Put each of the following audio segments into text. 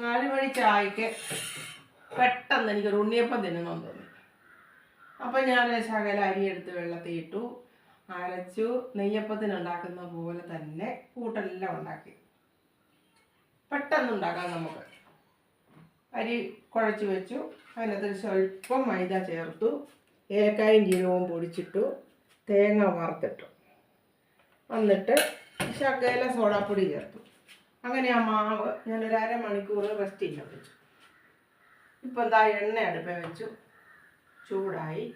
നാല് മണി ചായക്ക് പെട്ടെന്ന് എനിക്കൊരു ഉണ്ണിയപ്പം തിന്നണമെന്ന് തോന്നി. അപ്പം ഞാൻ ശകല അരി എടുത്ത് വെള്ളത്തിൽ ഇട്ടു അരച്ചു നെയ്യപ്പത്തിന് ഉണ്ടാക്കുന്ന പോലെ തന്നെ കൂട്ടെല്ലാം ഉണ്ടാക്കി. പെട്ടെന്ന് ഉണ്ടാക്കാം നമുക്ക്. അരി കുഴച്ച് വെച്ചു അതിനകത്ത് സ്വല്പം മൈദ ചേർത്തു ഏലക്കായും ജീരകവും പൊടിച്ചിട്ടു തേങ്ങ വറുത്തിട്ടു. എന്നിട്ട് ശകല സോഡാപ്പൊടി ചേർത്തു. അങ്ങനെ ആ മാവ് ഞാനൊരു അരമണിക്കൂർ റെസ്റ്റ് ചെയ്യാൻ വെച്ചു. ഇപ്പം എന്താ എണ്ണ അടുപ്പേ വെച്ചു. ചൂടായി.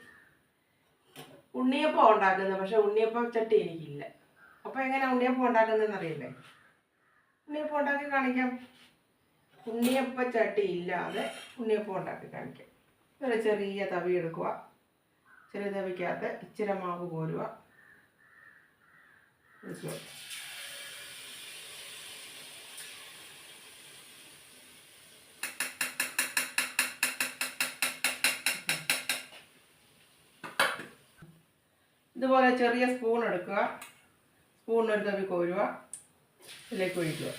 ഉണ്ണിയപ്പം ഉണ്ടാക്കുന്നത് പക്ഷെ ഉണ്ണിയപ്പം ചട്ടി എനിക്കില്ല. അപ്പം എങ്ങനെ ഉണ്ണിയപ്പം ഉണ്ടാക്കുന്നതെന്ന് അറിയില്ലേ? ഉണ്ണിയപ്പം ഉണ്ടാക്കി കാണിക്കാം. ഉണ്ണിയപ്പ ചട്ടി ഇല്ലാതെ ഉണ്ണിയപ്പം ഉണ്ടാക്കി കാണിക്കാം. ഒരു ചെറിയ തവി എടുക്കുക. ചെറിയ തവിക്കകത്ത് ഇച്ചിരി മാവ് കോരുക. ഇതുപോലെ ചെറിയ സ്പൂൺ എടുക്കുക. എടുത്ത് തവി കോരുക. ഇതിലേക്ക് ഒഴിക്കുക.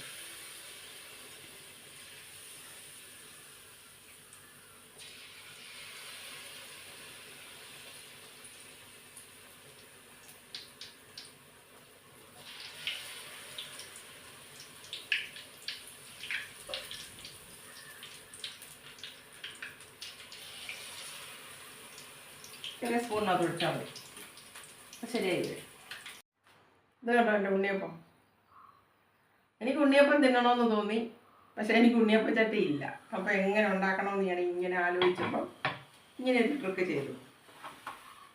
ചെറിയ സ്പൂണിനകത്ത് ഒഴിച്ചാൽ മതി. ഉണ്ണിയപ്പം? എനിക്ക് ഉണ്ണിയപ്പം തിന്നണമെന്ന് തോന്നി പക്ഷേ എനിക്ക് ഉണ്ണിയപ്പം ഇല്ല. അപ്പോൾ എങ്ങനെ ഉണ്ടാക്കണമെന്ന് ഞാൻ ഇങ്ങനെ ആലോചിച്ചപ്പോൾ ഇങ്ങനെ ഒരു ട്രിക്ക് ചെയ്തു.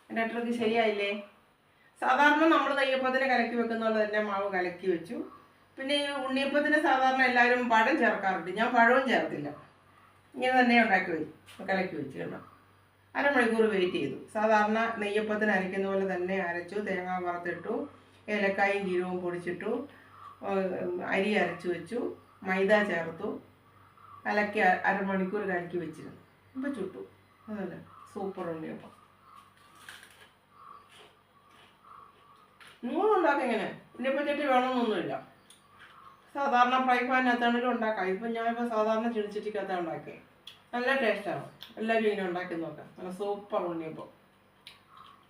എന്റെ ട്രിക്ക് ശരിയായില്ലേ? സാധാരണ നമ്മൾ നെയ്യപ്പത്തിന് കലക്കി വെക്കുന്ന പോലെ തന്നെ മാവ് കലക്കി വെച്ചു. പിന്നെ ഈ ഉണ്ണിയപ്പത്തിന് സാധാരണ എല്ലാവരും പഴം ചേർക്കാറുണ്ട്. ഞാൻ പഴവും ചേർത്തില്ല. ഇങ്ങനെ തന്നെ ഉണ്ടാക്കി വെച്ചു കലക്കി വെച്ചു കേട്ടോ അരമണിക്കൂർ വെയിറ്റ് ചെയ്തു. സാധാരണ നെയ്യപ്പത്തിന് അരയ്ക്കുന്ന പോലെ തന്നെ അരച്ചു തേങ്ങ വറുത്തിട്ടു ഏലക്കായും ജീരവും പൊടിച്ചിട്ടു അരി അരച്ചു വെച്ചു മൈദ ചേർത്തു അലക്കി അരമണിക്കൂർ കലക്കി വെച്ചിരുന്നു. ഇപ്പം ചുട്ടു. അതല്ല? സൂപ്പർ ഉണ്ണിയപ്പം. നിങ്ങളും ഉണ്ടാക്കാം ഇങ്ങനെ ഉണ്ണിയപ്പം ചട്ടി വേണമെന്നൊന്നുമില്ല. സാധാരണ ഫ്രൈ പാനിനകത്താണെങ്കിലും ഉണ്ടാക്കാം ഇപ്പം ഞാനിപ്പോൾ സാധാരണ ചെടിച്ചട്ടിക്കകത്താണ് ഉണ്ടാക്കിയത് നല്ല ടേസ്റ്റാണ്. എല്ലാവരും ഇങ്ങനെ ഉണ്ടാക്കി നോക്കാം. നല്ല സൂപ്പർ ഉണ്ണിയപ്പം.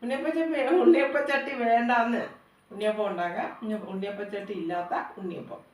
ഉണ്ണിയപ്പച്ചട്ടി ഉണ്ണിയപ്പച്ചട്ടി വേണ്ടാന്ന്. ഉണ്ണിയപ്പം ഉണ്ടാക്കാം. ഉണ്ണി- ഉണ്ണിയപ്പച്ചട്ടി ഇല്ലാത്ത ഉണ്ണിയപ്പം.